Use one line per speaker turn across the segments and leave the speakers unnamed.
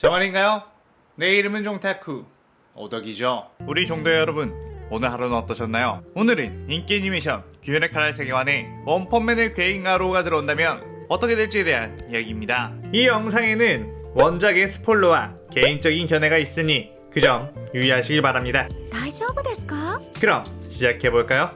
정말인가요? 내 이름은 종타쿠 오덕이죠 우리 종도 여러분 오늘 하루는 어떠셨나요? 오늘은 인기 애니메이션 규현의 칼날 세계관에 원펀맨의 괴인가로가 들어온다면 어떻게 될지에 대한 이야기입니다 이 영상에는 원작의 스포일러와 개인적인 견해가 있으니 그 점 유의하시길 바랍니다
大丈夫ですか
그럼 시작해볼까요?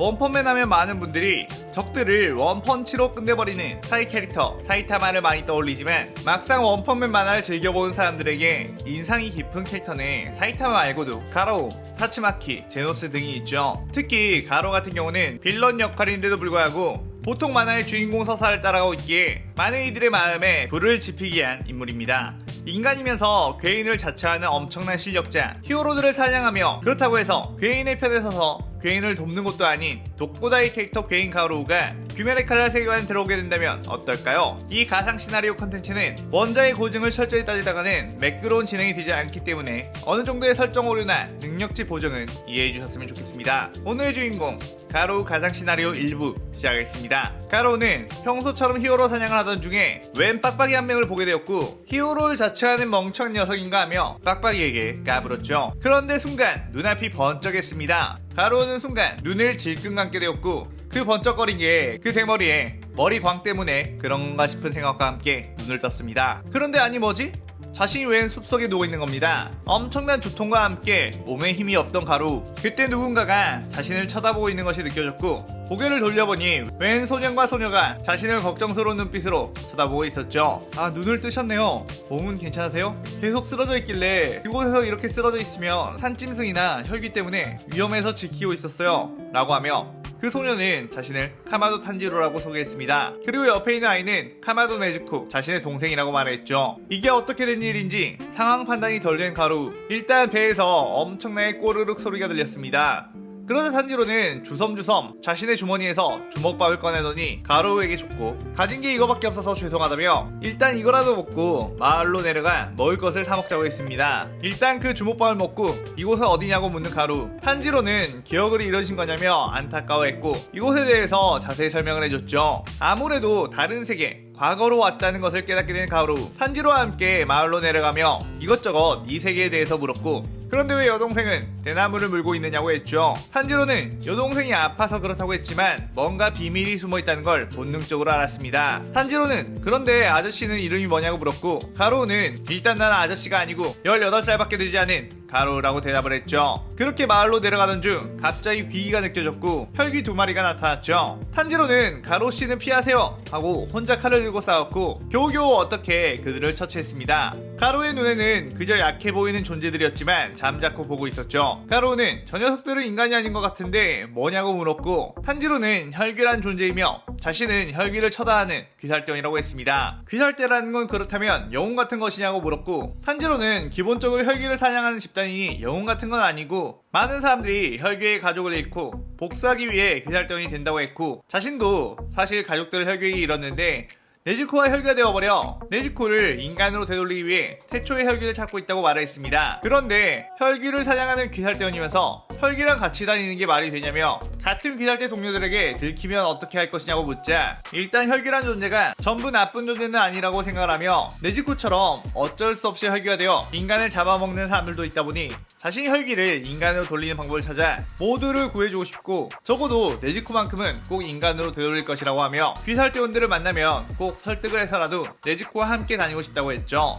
원펀맨 하면 많은 분들이 적들을 원펀치로 끝내버리는 사이 캐릭터 사이타마를 많이 떠올리지만 막상 원펀맨 만화를 즐겨보는 사람들에게 인상이 깊은 캐릭터는 사이타마 말고도 가로, 타츠마키, 제노스 등이 있죠. 특히 가로 같은 경우는 빌런 역할인데도 불구하고 보통 만화의 주인공 서사를 따라가고 있기에 많은 이들의 마음에 불을 지피게 한 인물입니다. 인간이면서 괴인을 자처하는 엄청난 실력자 히어로들을 사냥하며 그렇다고 해서 괴인의 편에 서서 괴인을 돕는 것도 아닌 독고다이 캐릭터 괴인 가로우가 규면의 칼날 세계관에 들어오게 된다면 어떨까요? 이 가상 시나리오 컨텐츠는 원작의 고증을 철저히 따지다가는 매끄러운 진행이 되지 않기 때문에 어느 정도의 설정 오류나 능력치 보정은 이해해 주셨으면 좋겠습니다. 오늘의 주인공 가로우 가상 시나리오 1부 시작하겠습니다. 가로우는 평소처럼 히어로 사냥을 하던 중에 웬 빡빡이 한 명을 보게 되었고 히어로를 자처하는 멍청한 녀석인가 하며 빡빡이에게 까불었죠. 그런데 순간 눈앞이 번쩍했습니다. 가로우는 순간 눈을 질끈 감게 되었고 그 번쩍거린 게 그 대머리에 머리광 때문에 그런 건가 싶은 생각과 함께 눈을 떴습니다. 그런데 아니 뭐지? 자신이 웬 숲속에 누워 있는 겁니다. 엄청난 두통과 함께 몸에 힘이 없던 가루. 그때 누군가가 자신을 쳐다보고 있는 것이 느껴졌고 고개를 돌려보니 웬 소년과 소녀가 자신을 걱정스러운 눈빛으로 쳐다보고 있었죠. 아 눈을 뜨셨네요. 몸은 괜찮으세요? 계속 쓰러져 있길래 이곳에서 이렇게 쓰러져 있으면 산짐승이나 혈기 때문에 위험해서 지키고 있었어요. 라고 하며 그 소녀는 자신을 카마도 탄지로라고 소개했습니다. 그리고 옆에 있는 아이는 카마도 네즈코 자신의 동생이라고 말했죠. 이게 어떻게 된 일인지 상황 판단이 덜 된 가루 일단 배에서 엄청나게 꼬르륵 소리가 들렸습니다. 그러자 탄지로는 주섬주섬 자신의 주머니에서 주먹밥을 꺼내더니 가로우에게 줬고 가진 게 이거밖에 없어서 죄송하다며 일단 이거라도 먹고 마을로 내려가 먹을 것을 사 먹자고 했습니다. 일단 그 주먹밥을 먹고 이곳은 어디냐고 묻는 가루 탄지로는 기억을 잃으신 거냐며 안타까워했고 이곳에 대해서 자세히 설명을 해줬죠. 아무래도 다른 세계 과거로 왔다는 것을 깨닫게 된 가루 탄지로와 함께 마을로 내려가며 이것저것 이 세계에 대해서 물었고 그런데 왜 여동생은 대나무를 물고 있느냐고 했죠. 탄지로는 여동생이 아파서 그렇다고 했지만 뭔가 비밀이 숨어 있다는 걸 본능적으로 알았습니다. 탄지로는 그런데 아저씨는 이름이 뭐냐고 물었고 가로우는 일단 난 아저씨가 아니고 18살밖에 되지 않은 가로우라고 대답을 했죠. 그렇게 마을로 내려가던 중 갑자기 귀기가 느껴졌고 혈귀 두 마리가 나타났죠. 탄지로는 가로 씨는 피하세요 하고 혼자 칼을 들고 싸웠고 겨우겨우 어떻게 그들을 처치했습니다. 가로의 눈에는 그저 약해 보이는 존재들이었지만 잠자코 보고 있었죠. 가로는 저 녀석들은 인간이 아닌 것 같은데 뭐냐고 물었고 탄지로는 혈귀란 존재이며 자신은 혈귀를 처다하는 귀살대원이라고 했습니다. 귀살대라는 건 그렇다면 영웅 같은 것이냐고 물었고 탄지로는 기본적으로 혈귀를 사냥하는 집단이니 영웅 같은 건 아니고 많은 사람들이 혈귀의 가족을 잃고 복수하기 위해 귀살대원이 된다고 했고 자신도 사실 가족들을 혈귀에 잃었는데 네즈코와 혈귀가 되어버려 네즈코를 인간으로 되돌리기 위해 태초의 혈귀를 찾고 있다고 말했습니다. 그런데 혈귀를 사냥하는 귀살대원이면서 혈귀랑 같이 다니는 게 말이 되냐며 같은 귀살대 동료들에게 들키면 어떻게 할 것이냐고 묻자 일단 혈귀란 존재가 전부 나쁜 존재는 아니라고 생각을 하며 네즈코처럼 어쩔 수 없이 혈귀가 되어 인간을 잡아먹는 사람들도 있다 보니 자신이 혈귀를 인간으로 돌리는 방법을 찾아 모두를 구해주고 싶고 적어도 네즈코만큼은 꼭 인간으로 되돌릴 것이라고 하며 귀살대원들을 만나면 꼭 설득을 해서라도 네즈코와 함께 다니고 싶다고 했죠.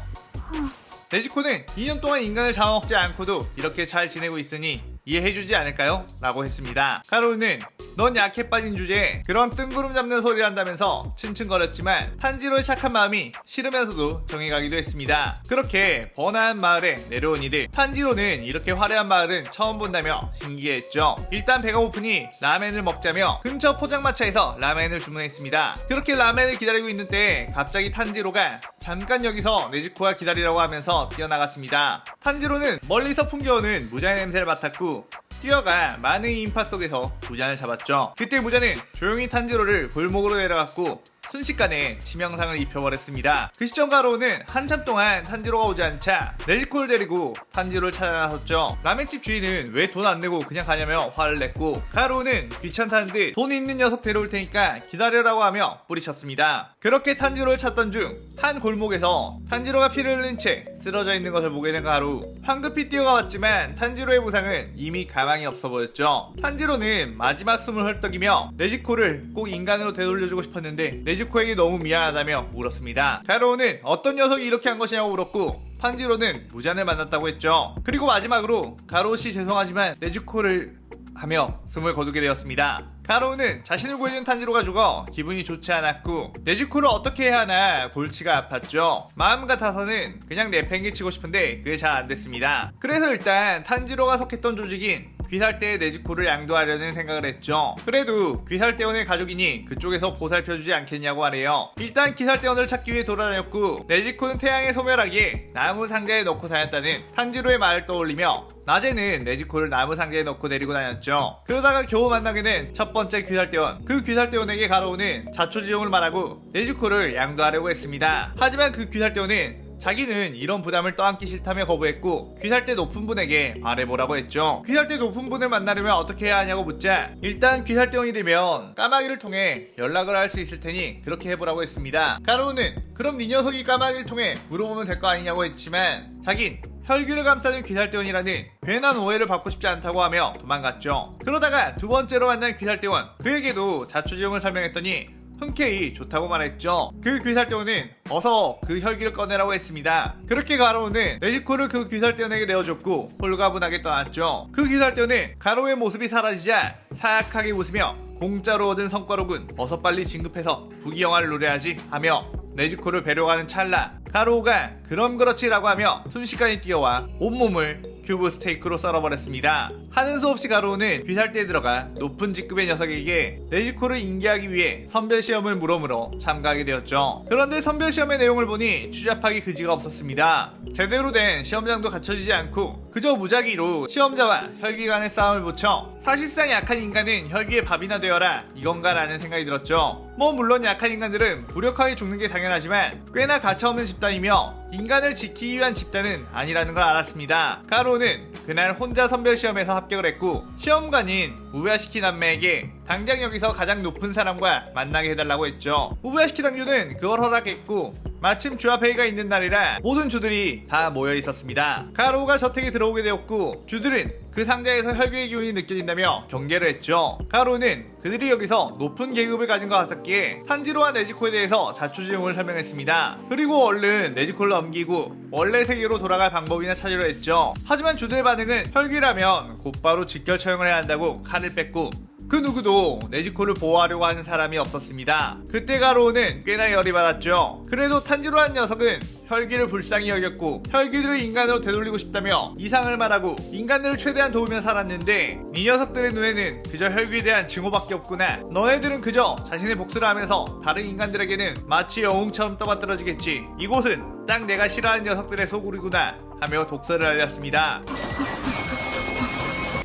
네즈코는 2년 동안 인간을 잡아먹지 않고도 이렇게 잘 지내고 있으니 이해해주지 않을까요? 라고 했습니다. 카로는 넌 약해 빠진 주제에 그런 뜬구름 잡는 소리를 한다면서 층층거렸지만 탄지로의 착한 마음이 싫으면서도 정해가기도 했습니다. 그렇게 번화한 마을에 내려온 이들 탄지로는 이렇게 화려한 마을은 처음 본다며 신기했죠. 일단 배가 고프니 라멘을 먹자며 근처 포장마차에서 라멘을 주문했습니다. 그렇게 라멘을 기다리고 있는 때 갑자기 탄지로가 잠깐 여기서 네즈코가 기다리라고 하면서 뛰어나갔습니다. 탄지로는 멀리서 풍겨오는 무자의 냄새를 맡았고 뛰어가 많은 인파 속에서 무잔을 잡았죠. 그때 무자는 조용히 탄지로를 골목으로 내려갔고 순식간에 치명상을 입혀버렸습니다. 그 시점 가로우는 한참 동안 탄지로가 오지 않자 네지코를 데리고 탄지로를 찾아 나섰죠. 라멘집 주인은 왜 돈 안 내고 그냥 가냐며 화를 냈고 가로우는 귀찮다는데 돈 있는 녀석 데려올 테니까 기다려라고 하며 뿌리쳤습니다. 그렇게 탄지로를 찾던 중 한 골목에서 탄지로가 피를 흘린 채 쓰러져 있는 것을 보게 된 가루 황급히 뛰어가 왔지만 탄지로의 부상은 이미 가 망이 없어 보였죠. 탄지로는 마지막 숨을 헐떡이며 네지코를 꼭 인간으로 되돌려주고 싶었는데 네지코에게 너무 미안하다며 울었습니다. 가로우는 어떤 녀석이 이렇게 한 것이냐고 물었고 탄지로는 무잔을 만났다고 했죠. 그리고 마지막으로 가로우씨 죄송하지만 네지코를 하며 숨을 거두게 되었습니다. 가로우는 자신을 구해준 탄지로가 죽어 기분이 좋지 않았고 네지코를 어떻게 해야 하나 골치가 아팠죠. 마음 같아서는 그냥 내팽개치고 싶은데 그게 잘 안 됐습니다. 그래서 일단 탄지로가 속했던 조직인 귀살대의 네지코를 양도하려는 생각을 했죠. 그래도 귀살대원의 가족이니 그쪽에서 보살펴주지 않겠냐고 하네요. 일단 귀살대원을 찾기 위해 돌아다녔고 네지코는 태양의 소멸하기에 나무 상자에 넣고 다녔다는 탄지로의 말을 떠올리며 낮에는 네지코를 나무 상자에 넣고 데리고 다녔죠. 그러다가 겨우 만나게 된첫 번째 귀살대원. 그 귀살대원에게 가로오는 자초지종을 말하고 네지코를 양도하려고 했습니다. 하지만 그 귀살대원은 자기는 이런 부담을 떠안기 싫다며 거부했고 귀살대 높은 분에게 말해보라고 했죠. 귀살대 높은 분을 만나려면 어떻게 해야 하냐고 묻자 일단 귀살대원이 되면 까마귀를 통해 연락을 할 수 있을 테니 그렇게 해보라고 했습니다. 가로우는 그럼 네 녀석이 까마귀를 통해 물어보면 될 거 아니냐고 했지만 자긴 혈기를 감싸는 귀살대원이라는 괜한 오해를 받고 싶지 않다고 하며 도망갔죠. 그러다가 두 번째로 만난 귀살대원 그에게도 자초지종을 설명했더니 흔쾌히 좋다고 말했죠. 그 귀살대원은 어서 그 혈기를 꺼내라고 했습니다. 그렇게 가로우는 네지코를 그 귀살대원에게 내어줬고 홀가분하게 떠났죠. 그 귀살대원은 가로우의 모습이 사라지자 사악하게 웃으며 공짜로 얻은 성과록은 어서 빨리 진급해서 부귀영화를 노려야지 하며 네지코를 뵈려가는 찰나 가로우가 그럼 그렇지라고 하며 순식간에 뛰어와 온몸을 큐브 스테이크로 썰어버렸습니다. 하는 수 없이 가로우는 귀살대에 들어가 높은 직급의 녀석에게 네지코를 인계하기 위해 선별시험을 물어물어 참가하게 되었죠. 그런데 선별시험의 내용을 보니 추잡하기 그지가 없었습니다. 제대로 된 시험장도 갖춰지지 않고 그저 무작위로 시험자와 혈기 간의 싸움을 붙여 사실상 약한 인간은 혈기의 밥이나 되어라 이건가라는 생각이 들었죠. 뭐 물론 약한 인간들은 무력하게 죽는 게 당연하지만 꽤나 가차없는 집단이며 인간을 지키기 위한 집단은 아니라는 걸 알았습니다. 가로는 그날 혼자 선별 시험에서 합격을 했고 시험관인 우야시키 남매에게 당장 여기서 가장 높은 사람과 만나게 해달라고 했죠. 우야시키 당주는 그걸 허락했고 마침 주합회의가 있는 날이라 모든 주들이 다 모여 있었습니다. 가로가 저택에 들어오게 되었고 주들은 그 상자에서 혈기의 기운이 느껴진다며 경계를 했죠. 가로는 그들이 여기서 높은 계급을 가진 것 같았기에 산지로와 네지코에 대해서 자초지종을 설명했습니다. 그리고 얼른 네지코를 넘기고 원래 세계로 돌아갈 방법이나 찾으려 했죠. 하지만 주들의 반응은 혈기라면 곧바로 직결 처형을 해야 한다고 칼을 뺐고 그 누구도 네지코를 보호하려고 하는 사람이 없었습니다. 그때 가로우는 꽤나 열이 받았죠. 그래도 탄지로한 녀석은 혈기를 불쌍히 여겼고 혈기들을 인간으로 되돌리고 싶다며 이상을 말하고 인간들을 최대한 도우며 살았는데 이 녀석들의 눈에는 그저 혈기에 대한 증오밖에 없구나. 너네들은 그저 자신의 복수를 하면서 다른 인간들에게는 마치 영웅처럼 떠받들어지겠지. 이곳은 딱 내가 싫어하는 녀석들의 소굴이구나 하며 독서를 알렸습니다.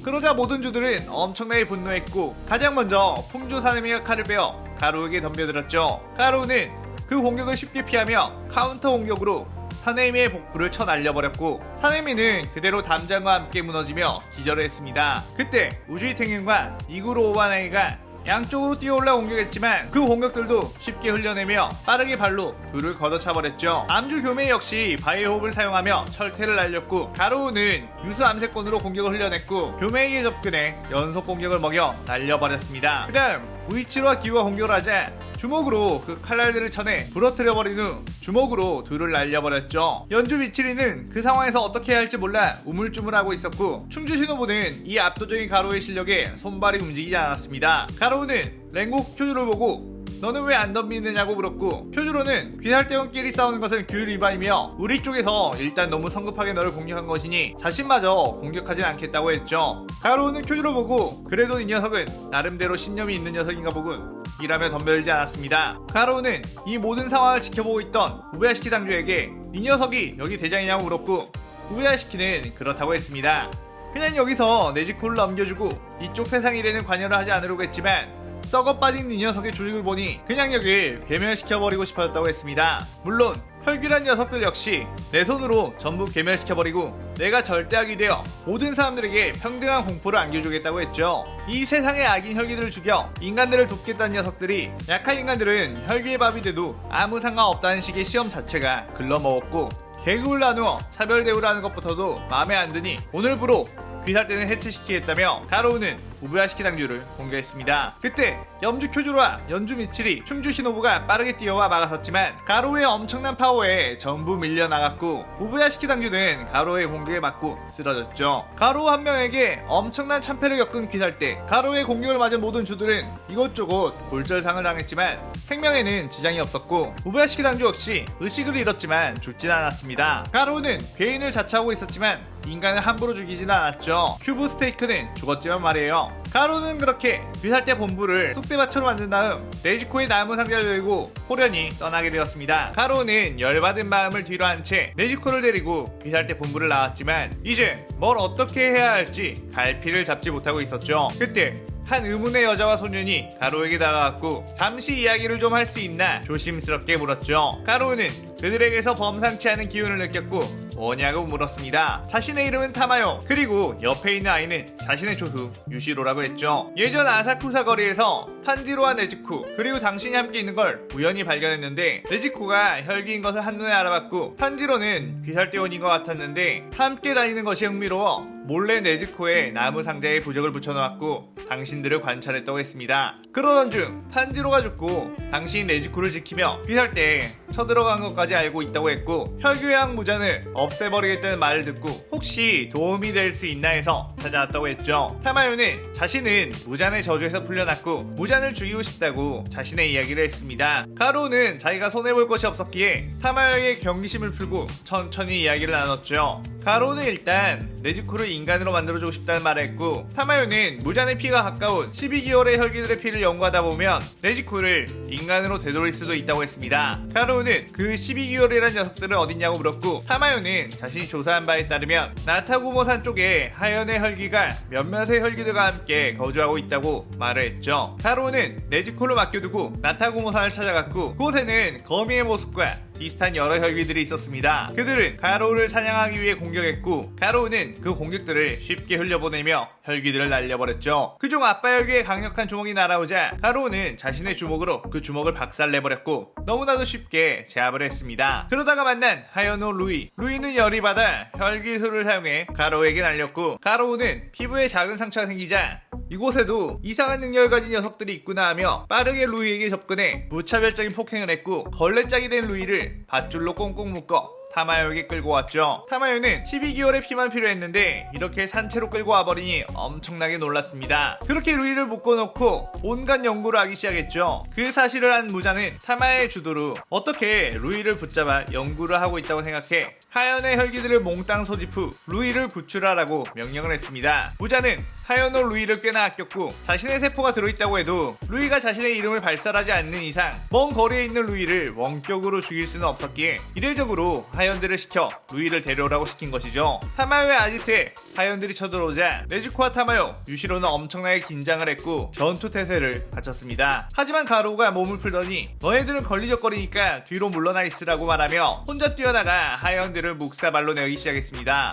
그러자 모든 주들은 엄청나게 분노했고 가장 먼저 풍조 사내미가 칼을 빼어 가루에게 덤벼들었죠. 가루는 그 공격을 쉽게 피하며 카운터 공격으로 사내미의 복부를 쳐 날려버렸고 사내미는 그대로 담장과 함께 무너지며 기절을 했습니다. 그때 우주의 탱행과 이구로 오바나이가 양쪽으로 뛰어올라 공격했지만 그 공격들도 쉽게 흘려내며 빠르게 발로 둘을 걷어차버렸죠. 암주 교매 역시 바이호흡을 사용하며 철퇴를 날렸고 가로우는 유수 암세권으로 공격을 흘려냈고 교매에게 접근해 연속 공격을 먹여 날려버렸습니다. 그 다음 우이치로와 기우가 공격을 하자 주먹으로 그 칼날들을 쳐내 부러뜨려 버린 후 주먹으로 둘을 날려버렸죠. 연주 미치리는 그 상황에서 어떻게 해야 할지 몰라 우물쭈물하고 있었고 충주 신호부는 이 압도적인 가로의 실력에 손발이 움직이지 않았습니다. 가로우는 랭고 큐를 보고 너는 왜 안 덤비느냐고 물었고 표주로는 귀살대원끼리 싸우는 것은 규율 위반이며 우리 쪽에서 일단 너무 성급하게 너를 공격한 것이니 자신마저 공격하진 않겠다고 했죠. 가로우는 표주로 보고 그래도 이 녀석은 나름대로 신념이 있는 녀석인가 보군 이라며 덤벼들지 않았습니다. 가로우는 이 모든 상황을 지켜보고 있던 우베야시키 당주에게 이 녀석이 여기 대장이냐고 물었고 우베야시키는 그렇다고 했습니다. 그냥 여기서 네지코를 넘겨주고 이쪽 세상 일에는 관여를 하지 않으려고 했지만 썩어 빠진 이 녀석의 조직을 보니 그냥 여길 괴멸시켜버리고 싶어졌다고 했습니다. 물론 혈기란 녀석들 역시 내 손으로 전부 괴멸시켜버리고 내가 절대악이 되어 모든 사람들에게 평등한 공포를 안겨주겠다고 했죠. 이 세상의 악인 혈기들을 죽여 인간들을 돕겠다는 녀석들이 약한 인간들은 혈기의 밥이 돼도 아무 상관없다는 식의 시험 자체가 글러먹었고 계급을 나누어 차별 대우를 하는 것부터도 마음에 안 드니 오늘부로 귀살대는 해체시키겠다며 가로우는 우부야시키 당주를 공개했습니다. 그때 염주 쿄조로와 연주 미칠이 충주 시노부가 빠르게 뛰어와 막아섰지만 가로우의 엄청난 파워에 전부 밀려나갔고 우부야시키 당주는 가로우의 공격에 맞고 쓰러졌죠. 가로우 한 명에게 엄청난 참패를 겪은 귀살대 가로우의 공격을 맞은 모든 주들은 이곳저곳 골절상을 당했지만 생명에는 지장이 없었고 우부야시키 당주 역시 의식을 잃었지만 죽진 않았습니다. 가로우는 괴인을 자처하고 있었지만 인간을 함부로 죽이진 않았죠. 큐브 스테이크는 죽었지만 말이에요. 가로는 그렇게 귀살대 본부를 쑥대밭으로 만든 다음 네지코의 나무 상자를 들고 호련히 떠나게 되었습니다. 가로는 열받은 마음을 뒤로 한 채 네지코를 데리고 귀살대 본부를 나왔지만 이제 뭘 어떻게 해야 할지 갈피를 잡지 못하고 있었죠. 그때 한 의문의 여자와 소년이 가로에게 다가왔고 잠시 이야기를 좀 할 수 있나 조심스럽게 물었죠. 가로우는 그들에게서 범상치 않은 기운을 느꼈고 뭐냐고 물었습니다. 자신의 이름은 타마요. 그리고 옆에 있는 아이는 자신의 조수 유시로라고 했죠. 예전 아사쿠사 거리에서 탄지로와 네즈코 그리고 당신이 함께 있는 걸 우연히 발견했는데 네즈코가 혈기인 것을 한눈에 알아봤고 탄지로는 귀살대원인 것 같았는데 함께 다니는 것이 흥미로워 몰래 네즈코의 나무 상자에 부적을 붙여놓았고 당신들을 관찰했다고 했습니다. 그러던 중 탄지로가 죽고 당신이 네즈코를 지키며 귀살대에 쳐들어간 것까지 알고 있다고 했고 혈교양 무잔을 없애버리겠다는 말을 듣고 혹시 도움이 될 수 있나 해서 찾아왔다고 했죠. 타마요는 자신은 무잔의 저주에서 풀려났고 무잔을 죽이고 싶다고 자신의 이야기를 했습니다. 가로는 자기가 손해볼 것이 없었기에 타마요에게 경기심을 풀고 천천히 이야기를 나눴죠. 가로는 일단 네즈코를 인간으로 만들어주고 싶다는 말을 했고 타마요는 무잔의 피가 가까운 12개월의 혈기들의 피를 연구하다 보면 네즈코를 인간으로 되돌릴 수도 있다고 했습니다. 가로는 그 12개월이라는 녀석들은 어딨냐고 물었고 타마요는 자신이 조사한 바에 따르면 나타구모산 쪽에 하연의 혈기가 몇몇의 혈기들과 함께 거주하고 있다고 말을 했죠. 가로는 네즈코를 맡겨두고 나타구모산을 찾아갔고 그곳에는 거미의 모습과 비슷한 여러 혈기들이 있었습니다. 그들은 가로우를 사냥하기 위해 공격했고 가로우는 그 공격들을 쉽게 흘려보내며 혈기들을 날려버렸죠. 그중 아빠 혈기의 강력한 주먹이 날아오자 가로우는 자신의 주먹으로 그 주먹을 박살내버렸고 너무나도 쉽게 제압을 했습니다. 그러다가 만난 하연호 루이 루이는 열이 받아 혈기술을 사용해 가로우에게 날렸고 가로우는 피부에 작은 상처가 생기자 이곳에도 이상한 능력을 가진 녀석들이 있구나 하며 빠르게 루이에게 접근해 무차별적인 폭행을 했고 걸레짝이 된 루이를 밧줄로 꽁꽁 묶어 타마요에게 끌고 왔죠. 타마요는 12개월의 피만 필요했는데 이렇게 산채로 끌고 와버리니 엄청나게 놀랐습니다. 그렇게 루이를 묶어놓고 온갖 연구를 하기 시작했죠. 그 사실을 한 무자는 타마의 주도로 어떻게 루이를 붙잡아 연구를 하고 있다고 생각해 하연의 혈기들을 몽땅 소집 후 루이를 구출하라고 명령을 했습니다. 무자는 하연호 루이를 꽤나 아꼈고 자신의 세포가 들어있다고 해도 루이가 자신의 이름을 발설하지 않는 이상 먼 거리에 있는 루이를 원격으로 죽일 수는 없었기에 이례적으로 하연 들을 시켜 루이를 데려오라고 시킨 것이죠. 타마요의 아지트에 하연들이 쳐들어오자 네즈코와 타마요, 유시로는 엄청나게 긴장을 했고 전투 태세를 갖췄습니다. 하지만 가로우가 몸을 풀더니 너희들은 걸리적거리니까 뒤로 물러나 있으라고 말하며 혼자 뛰어나가 하연들을 묵사발로 내기 시작했습니다.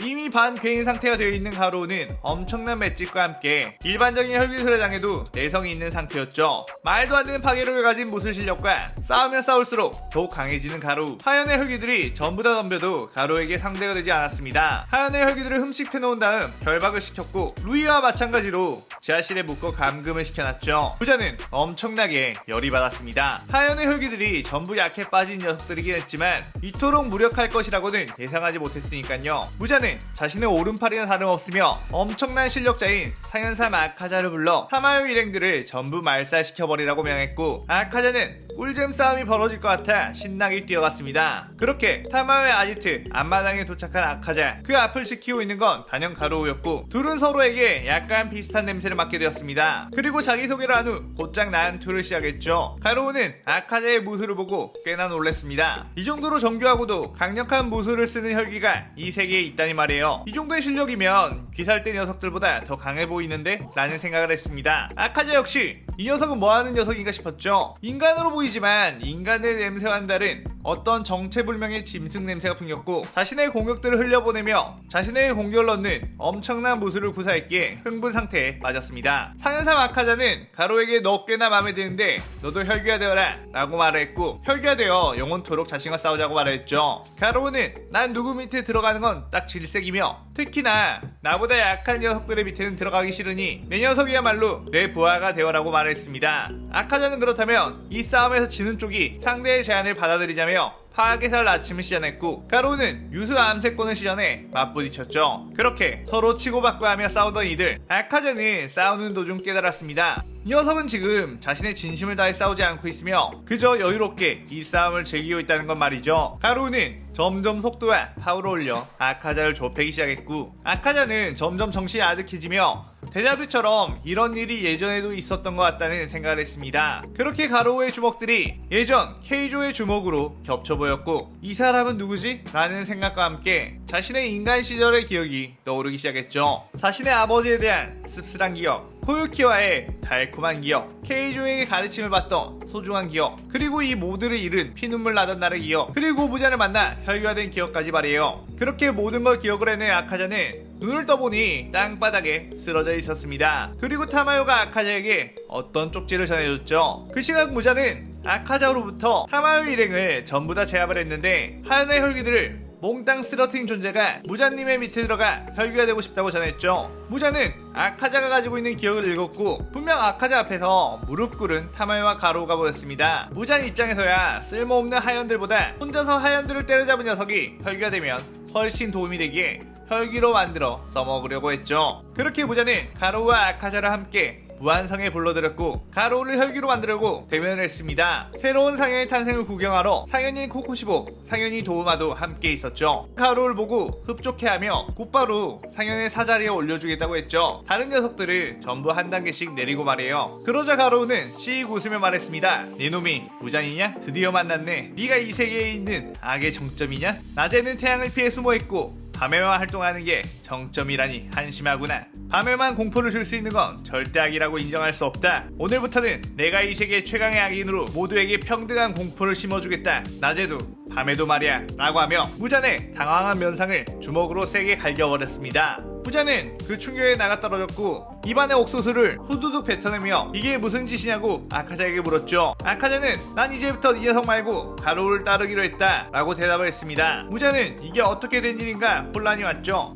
이미 반 괴인 상태가 되어 있는 가로우는 엄청난 맷집과 함께 일반적인 혈기술의 장에도 내성이 있는 상태였죠. 말도 안 되는 파괴력을 가진 무술 실력과 싸우면 싸울수록 더욱 강해지는 가로우. 하연의 혈기들이 전부 다 덤벼도 가로우에게 상대가 되지 않았습니다. 하연의 혈기들을 흠식해놓은 다음 결박을 시켰고 루이와 마찬가지로 지하실에 묶어 감금을 시켜놨죠. 부자는 엄청나게 열이 받았습니다. 하연의 혈기들이 전부 약해 빠진 녀석들이긴 했지만 이토록 무력할 것이라고는 예상하지 못했으니까요. 무자는 자신의 오른팔이나 다름없으며 엄청난 실력자인 상현사 아카자를 불러 타마요 일행들을 전부 말살시켜버리라고 명했고 아카자는 꿀잼 싸움이 벌어질 것 같아 신나게 뛰어갔습니다. 그렇게 타마의 아지트 앞마당에 도착한 아카자 그 앞을 지키고 있는 건 단연 가로우였고 둘은 서로에게 약간 비슷한 냄새를 맡게 되었습니다. 그리고 자기소개를 한 후 곧장 난투를 시작했죠. 가로우는 아카자의 무술을 보고 꽤나 놀랐습니다. 이 정도로 정교하고도 강력한 무술을 쓰는 혈기가 이 세계에 있다니 말이에요. 이 정도의 실력이면 귀살대 녀석들보다 더 강해 보이는데? 라는 생각을 했습니다. 아카자 역시 이 녀석은 뭐하는 녀석인가 싶었죠. 인간으로 보이 지만 인간의 냄새와는 다른 어떤 정체불명의 짐승 냄새가 풍겼고 자신의 공격들을 흘려보내며 자신의 공격을 넣는 엄청난 무술을 구사했기에 흥분 상태에 빠졌습니다. 상현삼 아카자는 가로에게 너 꽤나 마음에 드는데 너도 혈기가 되어라 라고 말을 했고 혈기가 되어 영원토록 자신과 싸우자고 말했죠. 가로는 난 누구 밑에 들어가는 건 딱 질색이며 특히나 나보다 약한 녀석들의 밑에는 들어가기 싫으니 내 녀석이야말로 내 부하가 되어라고 말했습니다. 아카자는 그렇다면 이 싸움에 서 지는 쪽이 상대의 제안을 받아들이자며 파괴살 아침을 시전했고 가로는 유수 암세권을 시전해 맞부딪혔죠. 그렇게 서로 치고받고 하며 싸우던 이들 아카자는 싸우는 도중 깨달았습니다. 이 녀석은 지금 자신의 진심을 다해 싸우지 않고 있으며 그저 여유롭게 이 싸움을 즐기고 있다는 건 말이죠. 가루는 점점 속도와 파워를 올려 아카자를 좁히기 시작했고 아카자는 점점 정신이 아득해지며 데자뷰처럼 이런 일이 예전에도 있었던 것 같다는 생각을 했습니다. 그렇게 가로우의 주먹들이 예전 케이조의 주먹으로 겹쳐 보였 고 이 사람은 누구지? 라는 생각과 함께 자신의 인간 시절의 기억이 떠오르기 시작했죠. 자신의 아버지에 대한 씁쓸한 기억, 코유키와의 달콤한 기억, 케이조에게 가르침을 받던 소중한 기억, 그리고 이 모두를 잃은 피눈물 나던 날의 기억, 그리고 무자를 만나 혈기화된 기억까지 말이에요. 그렇게 모든 걸 기억을 해낸 아카자는 눈을 떠보니 땅바닥에 쓰러져 있었습니다. 그리고 타마요가 아카자에게 어떤 쪽지를 전해줬죠. 그 시각 무자는 아카자로부터 타마요 일행을 전부 다 제압을 했는데 하연의 혈기들을 몽땅 쓰러뜨린 존재가 무자님의 밑에 들어가 혈기가 되고 싶다고 전했죠. 무자는 아카자가 가지고 있는 기억을 읽었고 분명 아카자 앞에서 무릎 꿇은 타마요와 가로가 보였습니다. 무잔 입장에서야 쓸모없는 하연들보다 혼자서 하연들을 때려잡은 녀석이 혈기가 되면 훨씬 도움이 되기에 혈기로 만들어 써먹으려고 했죠. 그렇게 무자는 가로와 아카자를 함께 무한성에 불러들였고 가로를 혈기로 만들려고 대면을 했습니다. 새로운 상현의 탄생을 구경하러 상현인 코코시보, 상현이 도우마도 함께 있었죠. 가로를 보고 흡족해하며 곧바로 상현의 사자리에 올려주겠다고 했죠. 다른 녀석들을 전부 한 단계씩 내리고 말해요. 그러자 가로우는 씩 웃으며 말했습니다. 네 놈이 무잔이냐? 드디어 만났네. 네가 이 세계에 있는 악의 정점이냐? 낮에는 태양을 피해 숨어있고 밤에만 활동하는 게 정점이라니 한심하구나. 밤에만 공포를 줄 수 있는 건 절대 악이라고 인정할 수 없다. 오늘부터는 내가 이 세계 최강의 악인으로 모두에게 평등한 공포를 심어주겠다. 낮에도 밤에도 말이야. 라고 하며 무잔의 당황한 면상을 주먹으로 세게 갈겨버렸습니다. 부자는 그 충격에 나가 떨어졌고 입안의 옥수수를 후두둑 뱉어내며 이게 무슨 짓이냐고 아카자에게 물었죠. 아카자는 난 이제부터 이 녀석 말고 가로를 따르기로 했다 라고 대답을 했습니다. 무자는 이게 어떻게 된 일인가 혼란이 왔죠.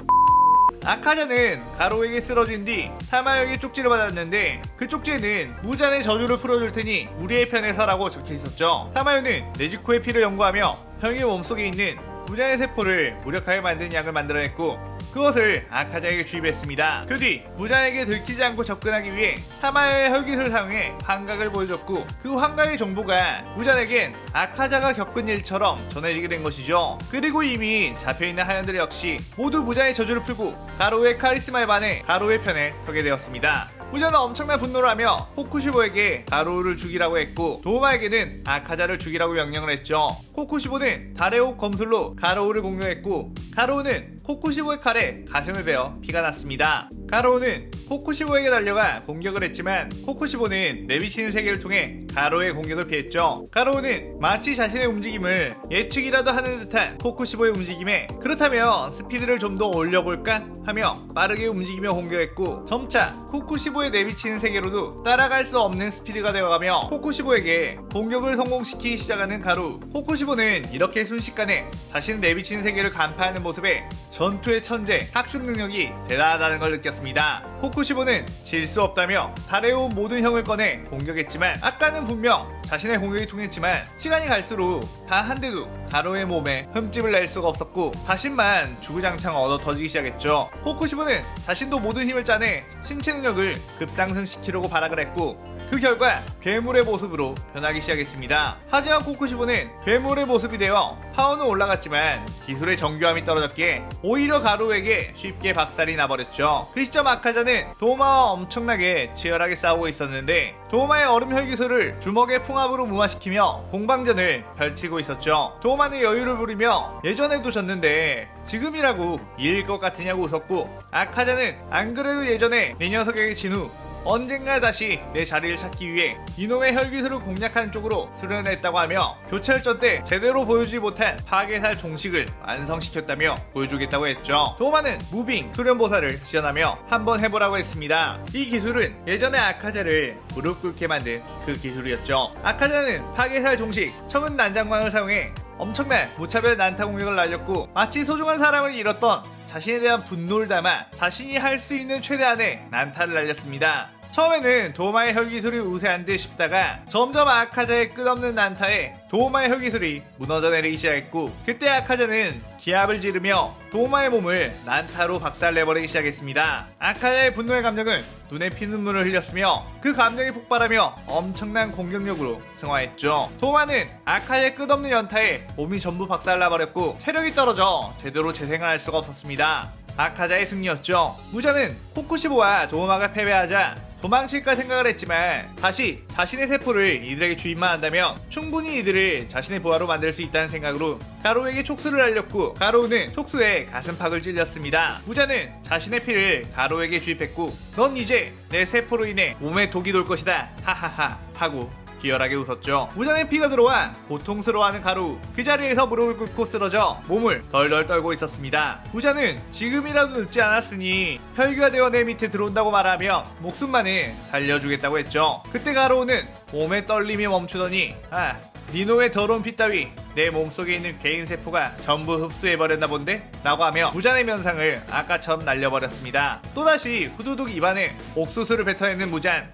아카자는 가로에게 쓰러진 뒤 타마에게 쪽지를 받았는데 그 쪽지에는 무잔의 저주를 풀어줄 테니 우리의 편에 서라고 적혀 있었죠. 타마요는 네즈코의 피를 연구하며 형의 몸속에 있는 무잔의 세포를 무력하게 만드는 약을 만들어냈고 그것을 아카자에게 주입했습니다. 그 뒤 무잔에게 들키지 않고 접근하기 위해 타마의 혈기술을 사용해 환각을 보여줬고 그 환각의 정보가 무잔에겐 아카자가 겪은 일처럼 전해지게 된 것이죠. 그리고 이미 잡혀있는 하연들 역시 모두 무잔의 저주를 풀고 가로의 카리스마에 반해 가로의 편에 서게 되었습니다. 무자는 엄청난 분노를 하며 코쿠시보에게 가로우를 죽이라고 했고 도우마에게는 아카자를 죽이라고 명령을 했죠. 코쿠시보는 달의 옷 검술로 가로우를 공격했고 가로우는 코쿠시보의 칼에 가슴을 베어 피가 났습니다. 가로우는 코쿠시보에게 달려가 공격을 했지만 코쿠시보는 내비치는 세계를 통해 가로의 공격을 피했죠. 가로우는 마치 자신의 움직임을 예측이라도 하는 듯한 코쿠시보의 움직임에 그렇다면 스피드를 좀 더 올려볼까 하며 빠르게 움직이며 공격했고 점차 코쿠시보의 내비치는 세계로도 따라갈 수 없는 스피드가 되어가며 코쿠시보에게 공격을 성공시키기 시작하는 가루 코쿠시보는 이렇게 순식간에 자신의 내비치는 세계를 간파하는 모습에 전투의 천재 학습 능력이 대단하다는 걸 느꼈습니다. 코쿠시보는 질 수 없다며 달에 온 모든 형을 꺼내 공격했지만 아까는 분명 자신의 공격이 통했지만 시간이 갈수록 단한 대도 가로의 몸에 흠집을 낼 수가 없었고 자신만 주구장창 얻어 터지기 시작했죠. 코쿠시보는 자신도 모든 힘을 짜내 신체 능력을 급상승시키려고 발악을 했고 그 결과 괴물의 모습으로 변하기 시작했습니다. 하지만 코쿠시보는 괴물의 모습이 되어 파워는 올라갔지만 기술의 정교함이 떨어졌기에 오히려 가루에게 쉽게 박살이 나버렸죠. 그 시점 아카자는 도마와 엄청나게 치열하게 싸우고 있었는데 도마의 얼음 혈기술을 주먹의 풍압으로 무마시키며 공방전을 펼치고 있었죠. 도마는 여유를 부리며 예전에도 졌는데 지금이라고 이길 것 같으냐고 웃었고 아카자는 안 그래도 예전에 내 녀석에게 진 후 언젠가 다시 내 자리를 찾기 위해 이놈의 혈기술을 공략하는 쪽으로 수련을 했다고 하며 교철전 때 제대로 보여주지 못한 파괴살 종식을 완성시켰다며 보여주겠다고 했죠. 도마는 무빙 수련보살을 지원하며 한번 해보라고 했습니다. 이 기술은 예전에 아카자를 무릎 꿇게 만든 그 기술이었죠. 아카자는 파괴살 종식 청은 난장광을 사용해 엄청난 무차별 난타 공격을 날렸고 마치 소중한 사람을 잃었던 자신에 대한 분노를 담아 자신이 할 수 있는 최대한의 난타를 날렸습니다. 처음에는 도마의 혈기술이 우세한 듯 싶다가 점점 아카자의 끝없는 난타에 도마의 혈기술이 무너져 내리기 시작했고 그때 아카자는 기합을 지르며 도마의 몸을 난타로 박살내버리기 시작했습니다. 아카자의 분노의 감정은 눈에 피눈물을 흘렸으며 그 감정이 폭발하며 엄청난 공격력으로 승화했죠. 도마는 아카자의 끝없는 연타에 몸이 전부 박살나버렸고 체력이 떨어져 제대로 재생할 수가 없었습니다. 아카자의 승리였죠. 무자는 코쿠시보와 도마가 패배하자 도망칠까 생각을 했지만 다시 자신의 세포를 이들에게 주입만 한다면 충분히 이들을 자신의 부하로 만들 수 있다는 생각으로 가로에게 촉수를 날렸고 가로우는 촉수에 가슴팍을 찔렸습니다. 무자는 자신의 피를 가로에게 주입했고 넌 이제 내 세포로 인해 몸에 독이 돌 것이다 하하하 하고 기열하게 웃었죠. 무장의 피가 들어와 고통스러워하는 가루. 그 자리에서 무릎을 꿇고 쓰러져 몸을 덜덜 떨고 있었습니다. 부자는 지금이라도 늦지 않았으니 혈기가 되어 내 밑에 들어온다고 말하며 목숨만을 살려주겠다고 했죠. 그때 가로우는 몸의 떨림이 멈추더니 아 니노의 더러운 피 따위 내 몸속에 있는 개인 세포가 전부 흡수해버렸나 본데? 라고 하며 무잔의 면상을 아까처럼 날려버렸습니다. 또다시 후두둑 입안에 옥수수를 뱉어내는 무잔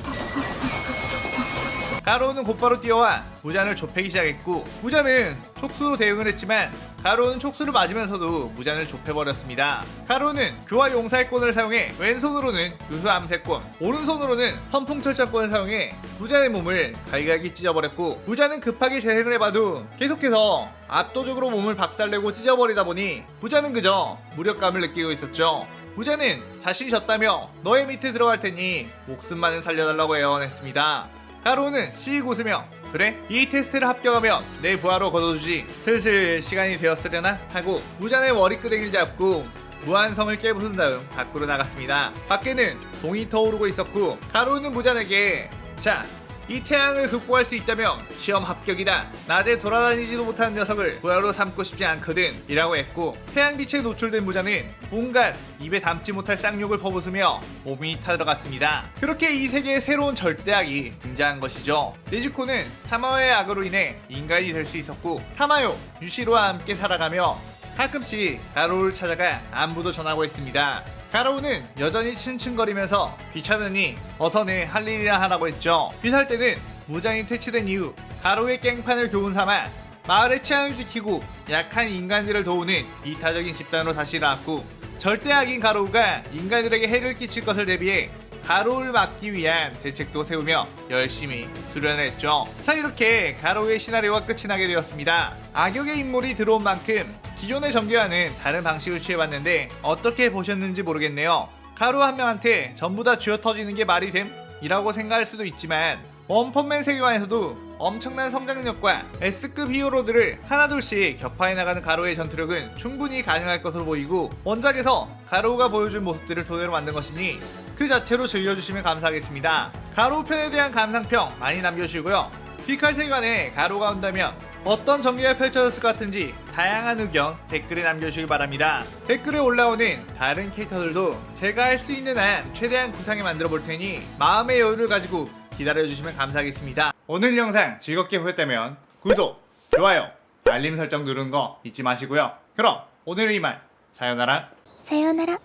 가로우는 곧바로 뛰어와 무잔을 좁히기 시작했고 무잔은 촉수로 대응을 했지만 가로우는 촉수를 맞으면서도 무잔을 좁혀버렸습니다. 가로우는 교화 용살권을 사용해 왼손으로는 유수 암세권, 오른손으로는 선풍철자권을 사용해 무잔의 몸을 갈갈기 찢어버렸고 무잔은 급하게 재생을 해봐도 계속해서 압도적으로 몸을 박살내고 찢어버리다 보니 무잔은 그저 무력감을 느끼고 있었죠. 부자는 자신이 졌다며 너의 밑에 들어갈 테니 목숨만은 살려달라고 애원했습니다. 가로우는 씩 웃으며 그래 이 테스트를 합격하면 내 부하로 걷어주지 슬슬 시간이 되었으려나 하고 무잔의 머리끄댕이를 잡고 무한성을 깨부순 다음 밖으로 나갔습니다. 밖에는 동이 터오르고 있었고 가로우는 무잔에게 자 이 태양을 극복할 수 있다면 시험 합격이다. 낮에 돌아다니지도 못하는 녀석을 부하로 삼고 싶지 않거든. 이라고 했고 태양빛에 노출된 무자는 온갖 입에 담지 못할 쌍욕을 퍼붓으며 몸이 타들어갔습니다. 그렇게 이 세계에 새로운 절대악이 등장한 것이죠. 네즈코는 타마오의 악으로 인해 인간이 될 수 있었고 타마요, 유시로와 함께 살아가며 가끔씩 가로를 찾아가 안부도 전하고 있습니다. 가로우는 여전히 층층거리면서 귀찮으니 어서는 할 일이나 하라고 했죠. 귀살 때는 무장이 퇴치된 이후 가로우의 깽판을 교훈 삼아 마을의 치안을 지키고 약한 인간들을 도우는 이타적인 집단으로 다시 나왔고 절대악인 가로우가 인간들에게 해를 끼칠 것을 대비해 가로우를 막기 위한 대책도 세우며 열심히 수련을 했죠. 자 이렇게 가로우의 시나리오가 끝이 나게 되었습니다. 악역의 인물이 들어온 만큼 기존의 전개와는 다른 방식을 취해봤는데 어떻게 보셨는지 모르겠네요. 가루 한 명한테 전부 다 쥐어 터지는 게 말이 됨? 이라고 생각할 수도 있지만 원펀맨 세계관에서도 엄청난 성장력과 S급 히어로들을 하나둘씩 격파해 나가는 가로의 전투력은 충분히 가능할 것으로 보이고 원작에서 가로우가 보여준 모습들을 토대로 만든 것이니 그 자체로 즐겨주시면 감사하겠습니다. 가로우 편에 대한 감상평 많이 남겨주시고요. 피칼 세계관에 가로가 온다면 어떤 전개가 펼쳐졌을 것 같은지 다양한 의견 댓글에 남겨주시기 바랍니다. 댓글에 올라오는 다른 캐릭터들도 제가 할 수 있는 한 최대한 구상에 만들어 볼 테니 마음의 여유를 가지고 기다려주시면 감사하겠습니다. 오늘 영상 즐겁게 보셨다면 구독, 좋아요, 알림 설정 누른 거 잊지 마시고요. 그럼 오늘은 이만 사연나라
사연나라